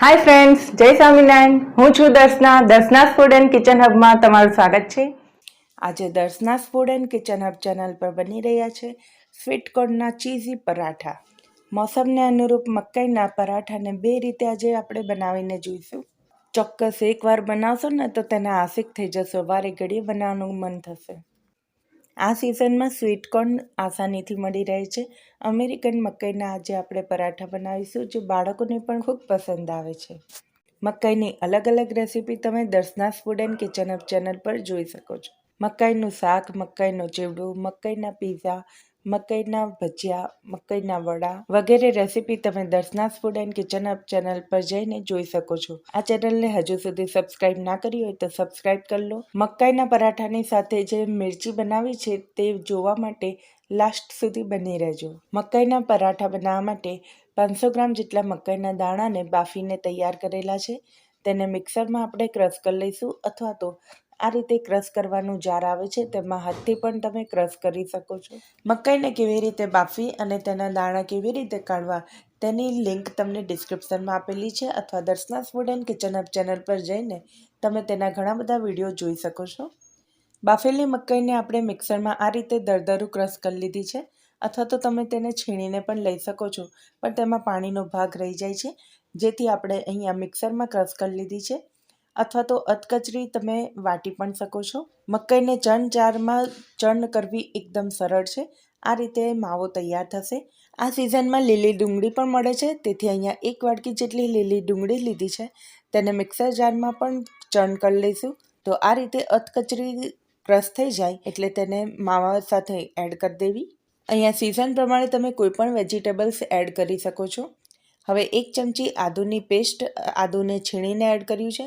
Hi friends જય સ્વામિનારાયણ હું છું Darshana. Darshana's food and kitchen હબમાં તમારું સ્વાગત છે. આજે Darshana's food and kitchen hub channel પર બની રહ્યા છે સ્વીટ કોર્નના ચીઝી પરાઠા. મોસમને અનુરૂપ મકાઈના પરાઠાને બે રીતે આજે આપણે બનાવીને જોઈશું. ચોક્કસ એકવાર બનાવશો ને તો તેના આશિક થઈ જશો. વારે ઘડીએ બનાવવાનું મન થશે. આ સિઝનમાં સ્વીટ કોર્ન આસાનીથી મળી રહે છે. અમેરિકન મકાઈના આજે આપણે પરાઠા બનાવીશું જે બાળકોને પણ ખૂબ પસંદ આવે છે. મકાઈની અલગ અલગ રેસીપી તમે Darshana food and kitchen hub channel પર જોઈ શકો છો. મકાઈનું શાક, મકાઈનો ચીવડું, મકાઈના પીઝા મકાઈના ભજીયા, મકાઈના વડા વગેરે રેસીપી તમે Darshana's food and kitchen hub channel પર જઈને જોઈ શકો છો. આ ચેનલને હજુ સુધી સબસ્ક્રાઇબ ના કરી હોય તો સબસ્ક્રાઇબ કરી લો. મકાઈના પરાઠાની સાથે જે મિરચી બનાવી છે તે જોવા માટે લાસ્ટ સુધી બની રહેજો. મકાઈના પરાઠા બનાવવા માટે પાંચસો ગ્રામ જેટલા મકાઈના દાણાને બાફીને તૈયાર કરેલા છે. તેને મિક્સરમાં આપણે ક્રશ કરી લઈશું અથવા તો આ રીતે ક્રશ કરવાનું જાર આવે છે, તેમાં હાથથી પણ તમે ક્રશ કરી શકો છો. મકાઈને કેવી રીતે બાફી અને તેના દાણા કેવી રીતે કાઢવા, તેની લિંક તમને ડિસ્ક્રિપ્શનમાં આપેલી છે અથવા Darshana food and kitchen hub channel પર જઈને તમે તેના ઘણા બધા વીડિયો જોઈ શકો છો. બાફેલી મકાઈને આપણે મિક્સરમાં આ રીતે દરદરું ક્રશ કરી લીધી છે અથવા તો તમે તેને છીણીને પણ લઈ શકો છો, પણ તેમાં પાણીનો ભાગ રહી જાય છે, જેથી આપણે અહીંયા મિક્સરમાં ક્રશ કરી લીધી છે. અથવા તો અધકચરી તમે વાટી પણ શકો છો. મકાઈને ચણ ચારમાં ચણ કરવી એકદમ સરળ છે. આ રીતે માવો તૈયાર થશે. આ સિઝનમાં લીલી ડુંગળી પણ મળે છે. તેથી અહીંયા એક વાટકી જેટલી લીલી ડુંગળી લીધી છે. તેને મિક્સર જારમાં પણ ચણ કરી લઈશું. તો આ રીતે અધકચરી ક્રશ થઈ જાય એટલે તેને માવા સાથે એડ કરી દેવી. અહીંયા સિઝન પ્રમાણે તમે કોઈ પણ વેજીટેબલ્સ એડ કરી શકો છો. હવે એક ચમચી આદુની પેસ્ટ, આદુને છીણીને એડ કર્યું છે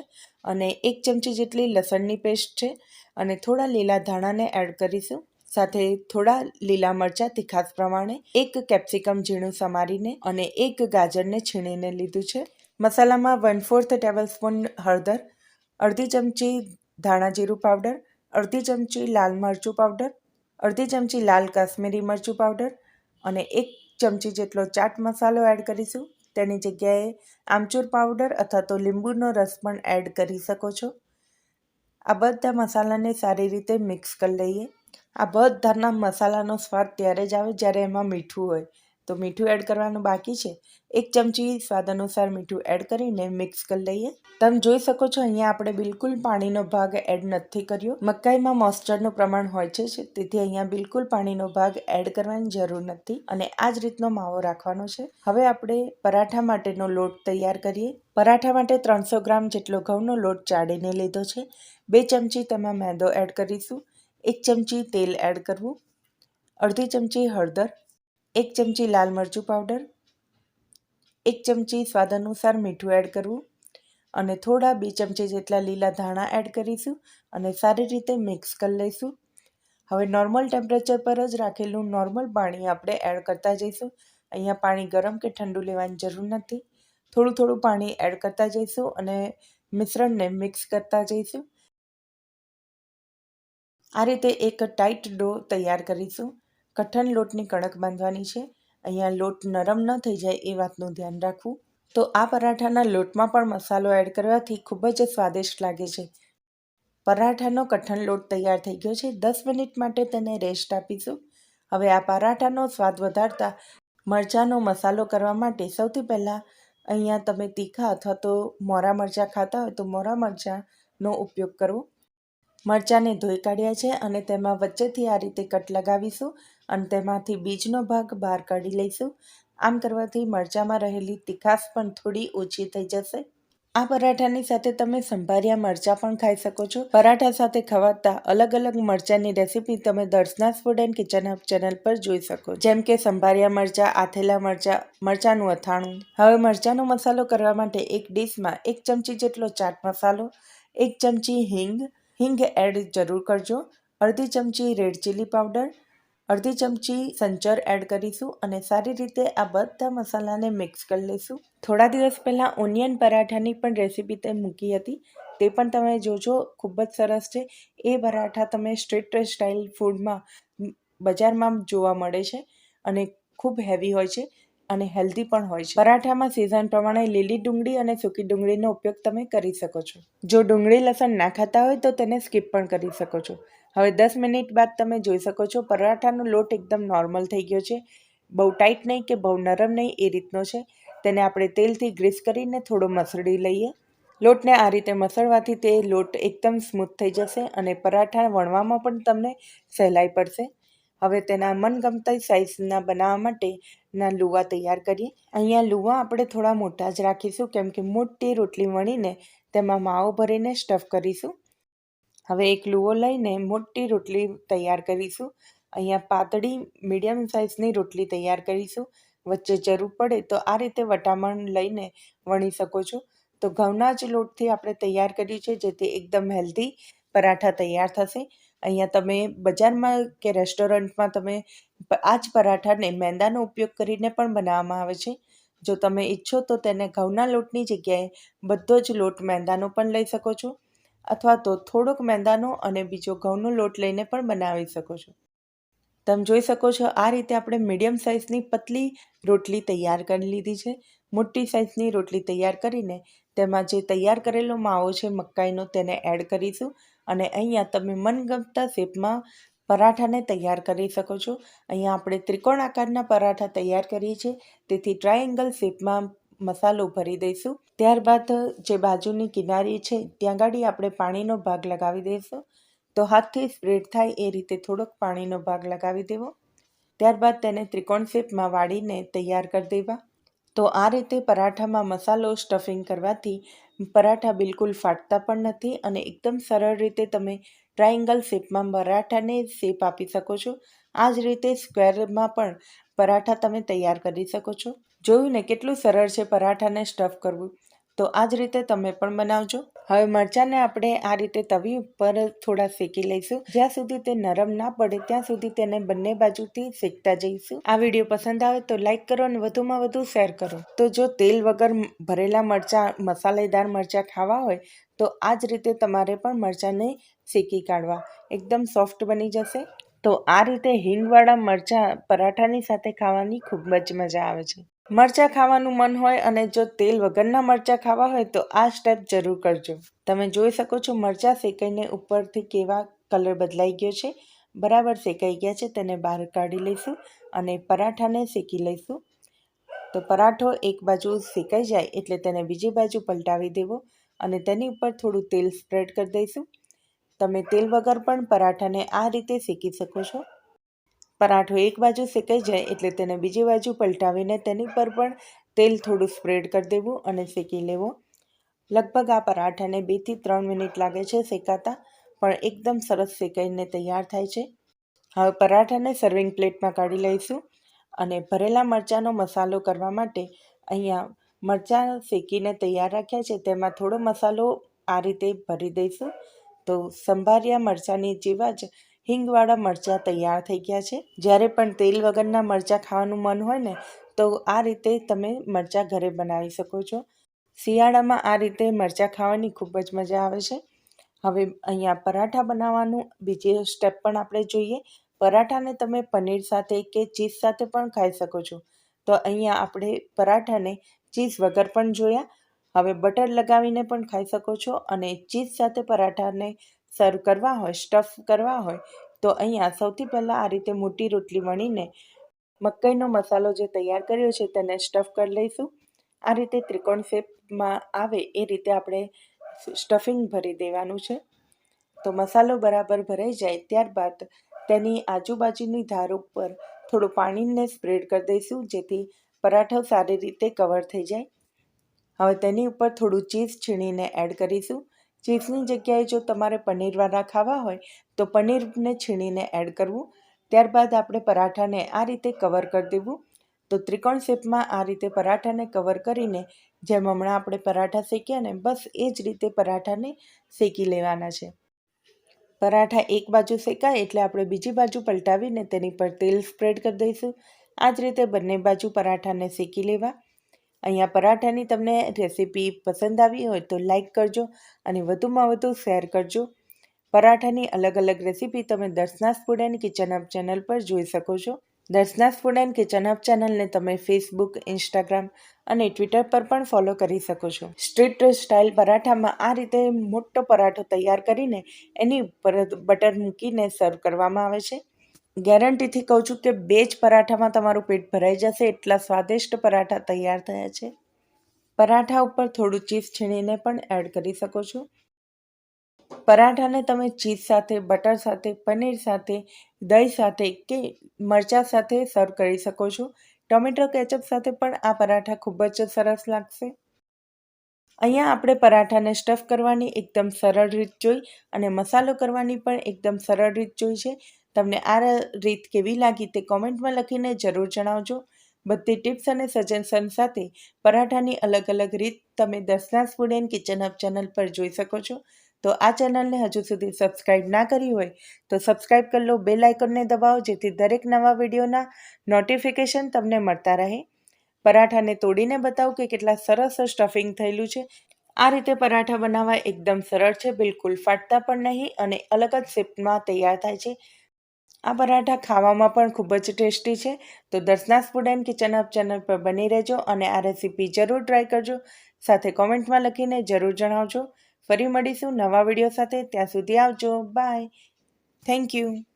અને એક ચમચી જેટલી લસણની પેસ્ટ છે અને થોડા લીલા ધાણાને એડ કરીશું. સાથે થોડા લીલા મરચાં તીખાસ પ્રમાણે, એક કેપ્સિકમ ઝીણું સમારીને અને એક ગાજરને છીણીને લીધું છે. મસાલામાં વન ફોર્થ ટેબલ સ્પૂન હળદર, અડધી ચમચી ધાણા જીરું પાવડર અડધી ચમચી લાલ મરચું પાવડર અડધી ચમચી લાલ કાશ્મીરી મરચું પાવડર અને એક ચમચી જેટલો ચાટ મસાલો એડ કરીશું. તેની જગ્યાએ આમચૂર પાવડર અથવા તો લીંબુનો રસ પણ એડ કરી શકો છો. આ બધા મસાલાને સારી રીતે મિક્સ કરી લઈએ. આ બધાના મસાલાનો સ્વાદ ત્યારે જ આવે જ્યારે એમાં મીઠું હોય. તો મીઠું એડ કરવાનું બાકી છે. એક ચમચી સ્વાદ અનુસાર મીઠું એડ કરીને મિક્સ કરી લઈએ. તમે જોઈ શકો છો, અહીંયા આપણે બિલકુલ પાણીનો ભાગ એડ નથી કર્યો. મકાઈમાં મોઇસ્ચરનું પ્રમાણ હોય છે તેથી અહીંયા બિલકુલ પાણીનો ભાગ એડ કરવાની જરૂર નથી અને આ જ રીતનો માવો રાખવાનો છે. હવે આપણે પરાઠા માટેનો લોટ તૈયાર કરીએ. પરાઠા માટે ત્રણસો ગ્રામ જેટલો ઘઉંનો લોટ ચાળીને લીધો છે. બે ચમચી તેમાં મેદો એડ કરીશું. એક ચમચી તેલ એડ કરવું. અડધી ચમચી હળદર. એક ચમચી લાલ મરચું પાવડર, એક ચમચી સ્વાદ અનુસાર મીઠું એડ કરવું અને થોડા બે ચમચી જેટલા લીલા ધાણા એડ કરીશું અને સારી રીતે મિક્સ કરી લઈશું. હવે નોર્મલ ટેમ્પરેચર પર જ રાખેલું નોર્મલ પાણી આપણે એડ કરતા જઈશું. અહીંયા પાણી ગરમ કે ઠંડુ લેવાની જરૂર નથી. થોડું થોડું પાણી એડ કરતા જઈશું અને મિશ્રણને મિક્સ કરતા જઈશું. આ રીતે એક ટાઈટ ડો તૈયાર કરીશું. કઠણ લોટની કણક બાંધવાની છે. અહીંયા લોટ નરમ ન થઈ જાય એ વાતનું ધ્યાન રાખવું. તો આ પરાઠાના લોટમાં પણ મસાલો એડ કરવાથી ખૂબ જ સ્વાદિષ્ટ લાગે છે. પરાઠાનો કઠણ લોટ તૈયાર થઈ ગયો છે. દસ મિનિટ માટે તેને રેસ્ટ આપીશું. હવે આ પરાઠાનો સ્વાદ વધારતા મરચાંનો મસાલો કરવા માટે સૌથી પહેલાં અહીંયા તમે તીખા અથવા તો મોરા મરચાં ખાતા હોય તો મોરા મરચાંનો ઉપયોગ કરવો. મરચાંને ધોઈ કાઢ્યા છે અને તેમાં વચ્ચેથી આ રીતે કટ લગાવીશું. અને તેમાંથી બીજનો ભાગ બહાર કાઢી લઈશું. આમ કરવાથી મરચાંમાં રહેલી તીખાશ પણ થોડી ઓછી થઈ જશે. આ પરાઠાની સાથે તમે સંભાર્યા મરચાં પણ ખાઈ શકો છો. પરાઠા સાથે ખવાતા અલગ અલગ મરચાંની રેસીપી તમે Darshana's food and kitchen hub channel પર જોઈ શકો. જેમ કે સંભાર્યા મરચાં, આથેલા મરચાં, મરચાંનું અથાણું. હવે મરચાંનો મસાલો કરવા માટે એક ડીશમાં એક ચમચી જેટલો ચાટ મસાલો, એક ચમચી હિંગ. હિંગ એડ જરૂર કરજો. અડધી ચમચી રેડ ચીલી પાવડર અડધી ચમચી સંચર એડ કરીશું અને સારી રીતે આ બધા મસાલાને મિક્સ કરી લઈશું. થોડા દિવસ પહેલાં ઓનિયન પરાઠાની પણ રેસીપી તે મૂકી હતી. તે પણ તમે જોજો, ખૂબ જ સરસ છે. એ પરાઠા તમે સ્ટ્રીટ સ્ટાઇલ ફૂડમાં બજારમાં જોવા મળે છે અને ખૂબ હેવી હોય છે અને હેલ્ધી પણ હોય છે. પરાઠામાં સિઝન પ્રમાણે લીલી ડુંગળી અને સૂકી ડુંગળીનો ઉપયોગ તમે કરી શકો છો. જો ડુંગળી લસણ ના ખાતા હોય તો તેને સ્કીપ પણ કરી શકો છો. હવે દસ મિનિટ બાદ તમે જોઈ શકો છો, પરાઠાનો લોટ એકદમ નોર્મલ થઈ ગયો છે. બહુ ટાઈટ નહીં કે બહુ નરમ નહીં, એ રીતનો છે. તેને આપણે તેલથી ગ્રીસ કરીને થોડો મસળી લઈએ. લોટને આ રીતે મસળવાથી તે લોટ એકદમ સ્મૂથ થઈ જશે અને પરાઠા વણવામાં પણ તમને સહેલાઈ પડશે. હવે તેના મનગમતા સાઇઝના બનાવવા માટે ના લુવા તૈયાર કરીએ. અહીંયા લુવા આપણે થોડા મોટા જ રાખીશું, કેમ કે મોટી રોટલી વણીને તેમાં માવો ભરીને સ્ટફ કરીશું. હવે એક લુઓ લઈને મોટી રોટલી તૈયાર કરીશું. અહીંયા પાતળી, મીડિયમ સાઇઝની રોટલી તૈયાર કરીશું. વચ્ચે જરૂર પડે તો આ રીતે વટામણ લઈને વણી શકો છો. તો ઘઉંના જ લોટથી આપણે તૈયાર કર્યું છે, જેથી એકદમ હેલ્ધી પરાઠા તૈયાર થશે. અહીંયા તમે બજારમાં કે રેસ્ટોરન્ટમાં તમે આ જ પરાઠાને મેંદાનો ઉપયોગ કરીને પણ બનાવવામાં આવે છે. જો તમે ઈચ્છો તો તેને ઘઉંના લોટની જગ્યાએ બધો જ લોટ મેંદાનો પણ લઈ શકો છો. અથવા તો થોડોક મેંદાનો અને બીજો ઘઉંનો લોટ લઈને પણ બનાવી શકો છો. તમે જોઈ શકો છો, આ રીતે આપણે મીડિયમ સાઇઝની પતલી રોટલી તૈયાર કરી લીધી છે. મોટી સાઇઝની રોટલી તૈયાર કરીને તેમાં જે તૈયાર કરેલો માવો છે, મકાઈનો, તેને એડ કરીશું અને અહીંયા તમે મનગમતા શેપમાં પરાઠાને તૈયાર કરી શકો છો. અહીંયા આપણે ત્રિકોણ આકારના પરાઠા તૈયાર કરીએ છીએ. તેથી ટ્રાયેંગલ શેપમાં મસાલો ભરી દઈશું. ત્યારબાદ જે બાજુની કિનારી છે, ત્યાં ગાડી આપણે પાણીનો ભાગ લગાવી દઈશું તો હાથથી સ્પ્રેડ થાય એ રીતે થોડોક પાણીનો ભાગ લગાવી દેવો. ત્યારબાદ તેને ત્રિકોણ શેપમાં વાળીને તૈયાર કરી દેવા. તો આ રીતે પરાઠામાં મસાલો સ્ટફિંગ કરવાથી પરાઠા બિલકુલ ફાટતા પણ નથી અને એકદમ સરળ રીતે તમે ટ્રાયેંગલ શેપમાં પરાઠાને શેપ આપી શકો છો. આ જ રીતે સ્ક્વેરમાં પણ પરાઠા તમે તૈયાર કરી શકો છો. જોયું ને કેટલું સરળ છે પરાઠાને સ્ટફ કરવું. તો આ જ રીતે તમે પણ બનાવજો. હવે મરચાંને આપણે આ રીતે તવી ઉપર થોડા શેકી લઈશું. જ્યાં સુધી તે નરમ ના પડે, ત્યાં સુધી તેને બંને બાજુથી શેકતા જઈશું. આ વીડિયો પસંદ આવે તો લાઈક કરો અને વધુમાં વધુ શેર કરો. તો જો તેલ વગર ભરેલા મરચાં, મસાલેદાર મરચાં ખાવા હોય, તો આ જ રીતે તમારે પણ મરચાંને શેકી કાઢવા. એકદમ સોફ્ટ બની જશે. તો આ રીતે હિંગવાળા મરચાં પરાઠાની સાથે ખાવાની ખૂબ જ મજા આવે છે. મરચાં ખાવાનું મન હોય અને જો તેલ વગરના મરચાં ખાવા હોય તો આ સ્ટેપ જરૂર કરજો. તમે જોઈ શકો છો મરચાં શેકાઈને ઉપરથી કેવા કલર બદલાઈ ગયો છે. બરાબર શેકાઈ ગયા છે તેને બહાર કાઢી લઈશું અને પરાઠાને શેકી લઈશું. તો પરાઠો એક બાજુ શેકાઈ જાય એટલે તેને બીજી બાજુ પલટાવી દેવો અને તેની ઉપર થોડું તેલ સ્પ્રેડ કરી દઈશું. તમે તેલ વગર પણ પરાઠાને આ રીતે શેકી શકો છો. પરાઠો એક બાજુ શેકાઈ જાય એટલે તેને બીજી બાજુ પલટાવીને તેની પર પણ તેલ થોડું સ્પ્રેડ કરી દેવું અને શેકી લેવો. લગભગ આ પરાઠાને બેથી ત્રણ મિનિટ લાગે છે શેકાતા, પણ એકદમ સરસ શેકાઈને તૈયાર થાય છે. હવે પરાઠાને સર્વિંગ પ્લેટમાં કાઢી લઈશું અને ભરેલા મરચાંનો મસાલો કરવા માટે અહીંયા મરચાં શેકીને તૈયાર રાખ્યા છે, તેમાં થોડો મસાલો આ રીતે ભરી દઈશું. તો સંભાર્યા મરચાંની જેવા જ હિંગવાળા મરચાં તૈયાર થઈ ગયા છે. જ્યારે પણ તેલ વગરના મરચાં ખાવાનું મન હોય ને, તો આ રીતે તમે મરચાં ઘરે બનાવી શકો છો. શિયાળામાં આ રીતે મરચાં ખાવાની ખૂબ જ મજા આવે છે. હવે અહીંયા પરાઠા બનાવવાનું બીજે સ્ટેપ પણ આપણે જોઈએ. પરાઠાને તમે પનીર સાથે કે ચીઝ સાથે પણ ખાઈ શકો છો. તો અહીંયા આપણે પરાઠાને ચીઝ વગર પણ જોયા. હવે બટર લગાવીને પણ ખાઈ શકો છો અને ચીઝ સાથે પરાઠાને સર્વ કરવા હોય સ્ટફ કરવા હોય, તો અહીંયા સૌથી પહેલાં આ રીતે મોટી રોટલી વણીને મકાઈનો મસાલો જે તૈયાર કર્યો છે તેને સ્ટફ કરી લઈશું. આ રીતે ત્રિકોણ શેપમાં આવે એ રીતે આપણે સ્ટફિંગ ભરી દેવાનું છે. તો મસાલો બરાબર ભરાઈ જાય ત્યારબાદ તેની આજુબાજુની ધાર ઉપર થોડું પાણીને સ્પ્રેડ કરી દઈશું, જેથી પરાઠો સારી રીતે કવર થઈ જાય. હવે તેની ઉપર થોડું ચીઝ છીણીને એડ કરીશું. ચીઝની જગ્યાએ જો તમારે પનીરવાળા ખાવા હોય, તો પનીરને છીણીને એડ કરવું. ત્યારબાદ આપણે પરાઠાને આ રીતે કવર કરી દેવું. તો ત્રિકોણ શેપમાં આ રીતે પરાઠાને કવર કરીને, જેમ હમણાં આપણે પરાઠા શેક્યા ને, બસ એ જ રીતે પરાઠાને શેકી લેવાના છે. પરાઠા એક બાજુ શેકાય એટલે આપણે બીજી બાજુ પલટાવીને તેની પર તેલ સ્પ્રેડ કરી દઈશું. આ જ રીતે બંને બાજુ પરાઠાને શેકી લેવા. અહીંયા પરાઠાની તમને રેસીપી પસંદ આવી હોય તો લાઇક કરજો અને વધુમાં વધુ શેર કરજો. પરાઠાની અલગ અલગ રેસીપી તમે Darshana's food and kitchen hub channel પર જોઈ શકો છો. Darshana's food and kitchen hub ચેનલને તમે ફેસબુક, ઇન્સ્ટાગ્રામ અને ટ્વિટર પર પણ ફોલો કરી શકો છો. સ્ટ્રીટ સ્ટાઇલ પરાઠામાં આ રીતે મોટો પરાઠો તૈયાર કરીને એની ઉપર બટર મૂકીને સર્વ કરવામાં આવે છે. ગેરંટીથી કહું છું કે બે જ પરાઠામાં તમારું પેટ ભરાઈ જશે, એટલા સ્વાદિષ્ટ પરાઠા તૈયાર થયા છે. પરાઠા ઉપર થોડું ચીઝ છીણીને પણ એડ કરી શકો છો. પરાઠાને તમે ચીઝ સાથે, બટર સાથે, પનીર સાથે, દહીં સાથે કે મરચાં સાથે સર્વ કરી શકો છો. ટોમેટો કેચઅપ સાથે પણ આ પરાઠા ખૂબ જ સરસ લાગશે. અહીંયા આપણે પરાઠાને સ્ટફ કરવાની એકદમ સરળ રીત જોઈ અને મસાલો કરવાની પણ એકદમ સરળ રીત જોઈ છે. તમને આ રીત કેવી લાગી તે કોમેન્ટમાં લખીને જરૂર જણાવજો. બધી ટિપ્સ અને સજેશન સાથે પરાઠાની અલગ અલગ રીત તમે Darshana's food and kitchen hub channel પર જોઈ શકો છો. તો આ ચેનલને હજુ સુધી સબસ્ક્રાઈબ ના કરી હોય તો સબસ્ક્રાઇબ કરી લો બેલ આઇકોનને દબાવો જેથી દરેક નવા વિડીયોના નોટિફિકેશન તમને મળતા રહે. પરાઠાને તોડીને બતાવું કે કેટલા સરસ સ્ટફિંગ થયેલું છે. આ રીતે પરાઠા બનાવવા એકદમ સરળ છે, બિલકુલ ફાટતા પણ નહીં અને અલગ જ શેપમાં તૈયાર થાય છે. આ પરાઠા ખાવામાં પણ ખૂબ જ ટેસ્ટી છે. તો Darshana's food and kitchen hub channel પર બની રહેજો અને આ રેસીપી જરૂર ટ્રાય કરજો. સાથે કોમેન્ટમાં લખીને જરૂર જણાવજો. ફરી મળીશું નવા વીડિયો સાથે. ત્યાં સુધી આવજો. બાય. Thank you.